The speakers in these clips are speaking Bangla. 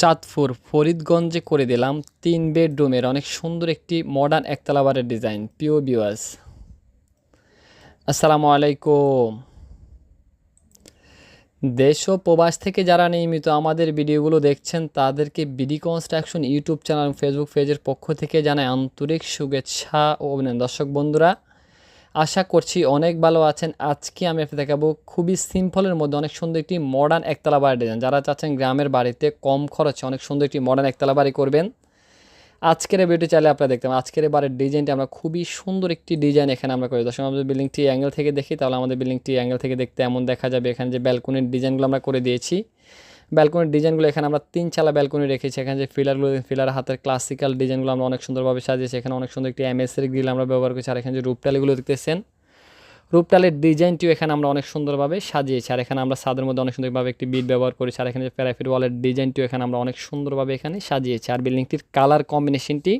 চাঁদপুর ফরিদগঞ্জে করে দিলাম তিন বেডরুমের অনেক সুন্দর একটি মডার্ন একতলা বাড়ির ডিজাইন পিও বিওয়াস আসসালামু আলাইকুম। দেশ ও প্রবাস থেকে যারা নিয়মিত আমাদের ভিডিওগুলো দেখছেন, তাদেরকে BD construction YouTube channel Facebook পেজের পক্ষ থেকে জানাই আন্তরিক শুভেচ্ছা ও অভিনন্দন। দর্শক বন্ধুরা আশা করছি অনেক ভালো আছেন। আজকে আমি আপনাদের দেখাবো খুবই সিম্পলের মধ্যে অনেক সুন্দর একটি মডার্ন একতলা বাড়ি ডিজাইন যারা চাচ্ছেন গ্রামের বাড়িতে কম খরচে অনেক সুন্দর একটি মডার্ন একতলা বাড়ি করবেন, আজকের ভিডিওটি চাইলে আপনারা দেখতে পারেন। আজকের বাড়ির ডিজাইনটি আমরা খুবই সুন্দর একটি ডিজাইন এখানে আমরা করি। দর্শক, আমাদের বিল্ডিংটি অ্যাঙ্গেল থেকে দেখি, তাহলে আমাদের বিল্ডিংটি অ্যাঙ্গেল থেকে দেখতে এমন দেখা যাবে। এখানে যে ব্যালকনির ডিজাইনগুলো আমরা করে দিয়েছি। ব্যালকনির ডিজাইনগুলো এখানে আমরা তিন চালা ব্যালকনি রেখেছি। এখানে যে ফিলারগুলো ফিলার হাতের ক্লাসিক্যাল ডিজাইনগুলো আমরা অনেক সুন্দরভাবে সাজিয়েছি। এখানে অনেক সুন্দর একটি এমএসের গ্রিল আমরা ব্যবহার করছি। আর এখানে যে রূপটালিগুলো দেখতেছেন রূপটালের ডিজাইনটিও এখানে আমরা অনেক সুন্দরভাবে সাজিয়েছি। আর এখানে আমরা সাদের মধ্যে অনেক সুন্দরভাবে একটি বিট ব্যবহার করেছি। আর এখানে যে প্যারাফিট ওয়ালের ডিজাইনটিও এখানে আমরা অনেক সুন্দরভাবে এখানে সাজিয়েছি। আর বিল্ডিংটির কালার কম্বিনেশনটি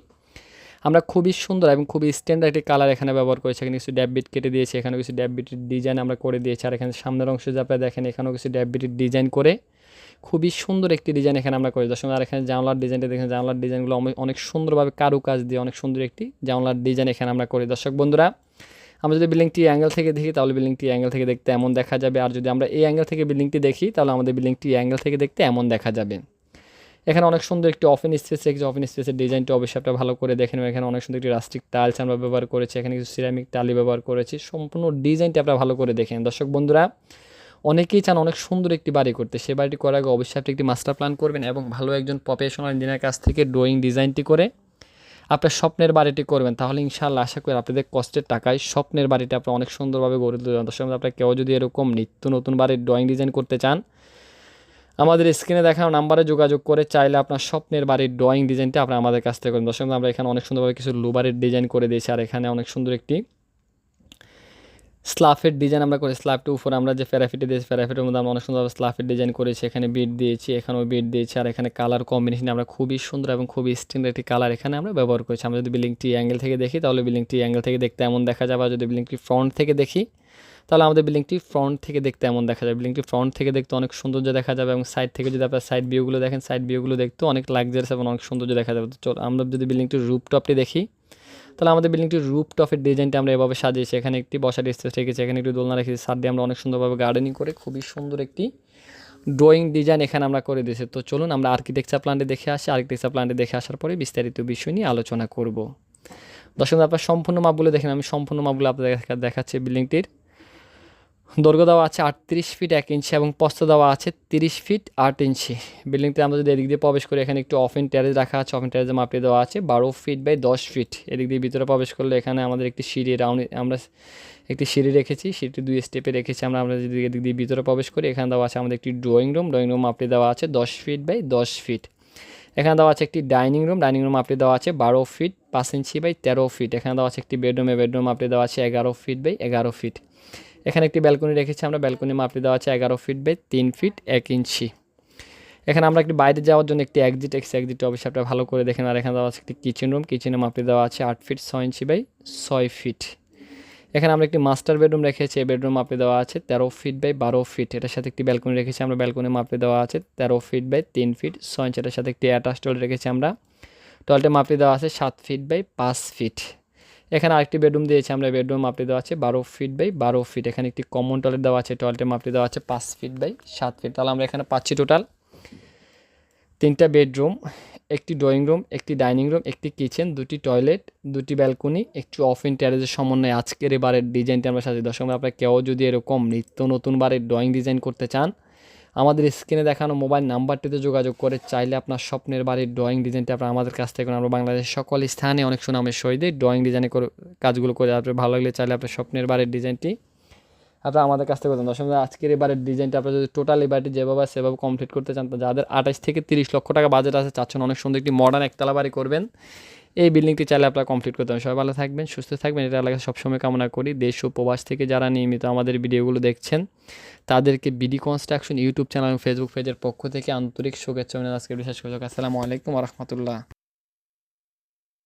আমরা খুবই সুন্দর এবং খুবই স্ট্যান্ডার্ড একটি কালার এখানে ব্যবহার করেছি। এখানে কিছু ড্যাববিট কেটে দিয়েছি, এখানে কিছু ড্যাব বিটের ডিজাইন আমরা করে দিয়েছি। আর এখানে সামনের অংশ যে আপনারা দেখেন, এখানেও কিছু ড্যাব বিটের ডিজাইন করে খুবই সুন্দর একটি ডিজাইন এখানে আমরা করি দর্শক, আর এখানে জানলার ডিজাইনটা দেখেন, জানলার ডিজাইনগুলো অনেক সুন্দরভাবে কারু কাজ দিয়ে অনেক সুন্দর একটি জানলার ডিজাইন এখানে আমরা করি। দর্শক, বন্ধুরা, আমরা যদি বিল্ডিংটি অ্যাঙ্গেল থেকে দেখি, তাহলে বিল্ডিংটি অ্যাঙ্গেল থেকে দেখতে এমন দেখা যাবে। আর যদি আমরা এই অ্যাঙ্গেল থেকে বিল্ডিংটি দেখি, তাহলে আমাদের বিল্ডিংটি অ্যাঙ্গেল থেকে দেখতে এমন দেখা যাবে। এখানে অনেক সুন্দর একটি অফিন স্পেস রেখেছে অফিন স্পেসের ডিজাইনটা অবশ্যই আপনারা ভালো করে দেখেন এখানে অনেক সুন্দর একটি রাস্টিক টাইলস আমরা ব্যবহার করেছি, এখানে কিছু সিরামিক টালি ব্যবহার করেছি, সম্পূর্ণ ডিজাইনটা আপনারা ভালো করে দেখেন দর্শক বন্ধুরা, অনেকেই চান অনেক সুন্দর একটি বাড়ি করতে, সে বাড়িটি করার আগে অবশ্যই আপনি একটি মাস্টার প্ল্যান করবেন এবং ভালো একজন প্রফেশনাল ইঞ্জিনিয়ার কাছ থেকে ড্রয়িং ডিজাইনটি করে আপনার স্বপ্নের বাড়িটি করবেন। তাহলে ইনশাল্লাহ আশা করি আপনাদের কষ্টের টাকায় স্বপ্নের বাড়িটা আপনার অনেক সুন্দরভাবে গড়ে তুলবেন। দর্শক আপনার কেউ যদি এরকম নিত্য নতুন বাড়ির ড্রয়িং ডিজাইন করতে চান আমাদের স্ক্রিনে দেখানো নাম্বারে যোগাযোগ করে চাইলে আপনার স্বপ্নের বাড়ির ড্রয়িং ডিজাইনটা আপনার আমাদের কাছ থেকে করেন। দর্শক আমরা এখানে অনেক সুন্দরভাবে কিছু লোবারের ডিজাইন করে দিয়েছি, আর এখানে অনেক সুন্দর একটি স্লাফের ডিজাইন আমরা করি স্লাফটির উপরে আমরা যে প্যারাফিটে দিয়েছি প্যারাফিটের মধ্যে আমরা অনেক সুন্দরভাবে স্লাফের ডিজাইন করেছি, এখানে বিট দিয়েছি, এখানেও বিট দিয়েছি, আর এখানে কালার কম্বিনেশন আমরা খুবই সুন্দর এবং খুবই স্ট্যান্ডার্ড একটি কালার এখানে আমরা ব্যবহার করেছি। আমরা যদি বিল্ডিংটি অ্যাঙ্গেল থেকে দেখি, তাহলে বিল্ডিংটি অ্যাঙ্গেল থেকে দেখতে এমন দেখা যাবে যদি বিল্ডিংটি ফ্রন্ট থেকে দেখি, তাহলে আমাদের বিল্ডিংটি ফ্রন্ট থেকে দেখতে এমন দেখা যাবে। বিল্ডিংটি ফ্রন্ট থেকে দেখতে অনেক সৌন্দর্য দেখা যাবে এবং সাইড থেকে যদি আপনার সাইড ভিউগুলো দেখেন সাইড ভিউগুলো দেখতে অনেক লাক্সারিয়াস এবং অনেক সৌন্দর্য দেখা যাবে। তো আমরা যদি বিল্ডিংটির রুপটপটি দেখি তাহলে আমাদের বিল্ডিংটির রুপ টফের ডিজাইনটা আমরা এভাবে সাজিয়েছি এখানে একটি বসার স্পেস রেখেছি, এখানে একটি দোলনা রেখেছি। সার দিয়ে আমরা অনেক সুন্দরভাবে গার্ডেনিং করে খুবই সুন্দর একটি ড্রয়িং ডিজাইন এখানে আমরা করে দিয়েছি। তো চলুন আমরা আর্কিটেকচার প্ল্যান্টে দেখে আসি। আর্কিটেকচার প্ল্যান্টে দেখে আসার পরে বিস্তারিত বিষয় নিয়ে আলোচনা করব। দর্শক আপনার সম্পূর্ণ মাপগুলো দেখেন, আমি সম্পূর্ণ মাপগুলো আপনাদের দেখাচ্ছি বিল্ডিংটির দৈর্ঘ্য দেওয়া আছে আটত্রিশ ফিট এক ইঞ্চি এবং পস্ত দেওয়া আছে তিরিশ ফিট আট ইঞ্চি বিল্ডিংতে আমরা যদি এদিক দিয়ে প্রবেশ করি, এখানে একটু অফেন ট্যারেজ রাখা আছে অফিন ট্যারেজে মাপিয়ে দেওয়া আছে বারো ফিট বাই দশ ফিট এদিক দিয়ে ভিতরে প্রবেশ করলে এখানে আমাদের একটি সিঁড়ি রাউন্ড আমরা একটি সিঁড়ি রেখেছি, সিঁড়িটি দুই স্টেপে রেখেছি, আমরা আমরা যদি এদিক দিয়ে ভিতরে প্রবেশ করি, এখানে দেওয়া আছে আমাদের একটি ড্রয়িং রুম ড্রয়িং রুম মাপিয়ে দেওয়া আছে দশ ফিট বাই দশ ফিট এখানে দেওয়া আছে একটি ডাইনিং রুম ডাইনিং রুম আপনি দেওয়া আছে বারো ফিট পাঁচ ইঞ্চি বাই তেরো ফিট এখানে দেওয়া আছে একটি বেডরুমে বেডরুম আপনি দেওয়া আছে এগারো ফিট বাই এগারো ফিট এখানে একটি ব্যালকনি রেখেছি আমরা। ব্যালকনি মাপটি দেওয়া আছে এগারো ফিট বাই তিন ফিট, এক ইঞ্চি। এখানে আমরা একটি বাইরে যাওয়ার জন্য একটি এক্সিট এক্স এক্সিট অবশ্যই আপনারা ভালো করে দেখেন। আর এখানে দেওয়া আছে একটি কিচেন রুম কিচেনে মাপটি দেওয়া আছে আট ফিট, ছয় ইঞ্চি বাই ছয় ফিট। এখানে আমরা একটি মাস্টার বেডরুম রেখেছি, এই বেডরুম মাপে দেওয়া আছে তেরো ফিট বাই বারো ফিট। এটার সাথে একটি ব্যালকনি রেখেছি আমরা। ব্যালকনি মাপে দেওয়া আছে তেরো ফিট বাই তিন ফিট, ছয় ইঞ্চি। এটার সাথে একটি অ্যাটাচ টয়লেট রেখেছি আমরা। টয়লেটের মাপে দেওয়া আছে সাত ফিট বাই পাঁচ ফিট। এখানে আরেকটি বেডরুম দিয়েছি, আমরা বেডরুম মাপটি দেওয়া আছে, বারো ফিট বাই বারো ফিট এখানে একটি কমন টয়লেট দেওয়া আছে টয়লেটের মাপটি দেওয়া আছে, পাঁচ ফিট বাই সাত ফিট তাহলে আমরা এখানে পাচ্ছি টোটাল তিনটা বেডরুম একটি ড্রয়িং রুম একটি ডাইনিং রুম একটি কিচেন দুটি টয়লেট দুটি ব্যালকনি একটি অফিন ট্যারেজের সমন্বয়ে আজকের এবারের ডিজাইনটি আমরা সাজিয়ে দর্শক আপনার কেউ যদি এরকম নিত্য নতুন বারের ড্রয়িং ডিজাইন করতে চান আমাদের স্ক্রিনে দেখানো মোবাইল নাম্বারটিতে যোগাযোগ করে চাইলে আপনার স্বপ্নের বাড়ির ড্রয়িং ডিজাইনটি আপনার আমাদের কাছ থেকে আমরা বাংলাদেশের সকল স্থানে অনেক সুনামের সহিত ড্রয়িং ডিজাইনে করে কাজগুলো করে আপনার ভালো লাগলে চাইলে আপনার স্বপ্নের বাড়ির ডিজাইনটি আপনারা আমাদের কাছ থেকে করতেন দর্শক আজকের এবারের ডিজাইনটা আপনারা যদি টোটাল এবারটি যেভাবে সেভাবে কমপ্লিট করতে চান যাদের আঠাশ থেকে তিরিশ লক্ষ টাকা বাজেট আছে, চাচ্ছেন অনেক সুন্দর একটি মডার্ন একতলা বাড়ি করবেন। এই বিল্ডিংটি চাইলে আপনারা কমপ্লিট করতে হবে সবাই ভালো থাকবেন, সুস্থ থাকবেন। এটা এলাকা সবসময় কামনা করি। দেশ ও প্রবাস থেকে যারা নিয়মিত আমাদের ভিডিওগুলো দেখছেন, তাদেরকে বিডি কনস্ট্রাকশন ইউটিউব চ্যানেল এবং ফেসবুক পেজের পক্ষ থেকে আন্তরিক শুভেচ্ছা আজকে বিশেষ করে আসসালামু আলাইকুম রহমতুল্লাহ।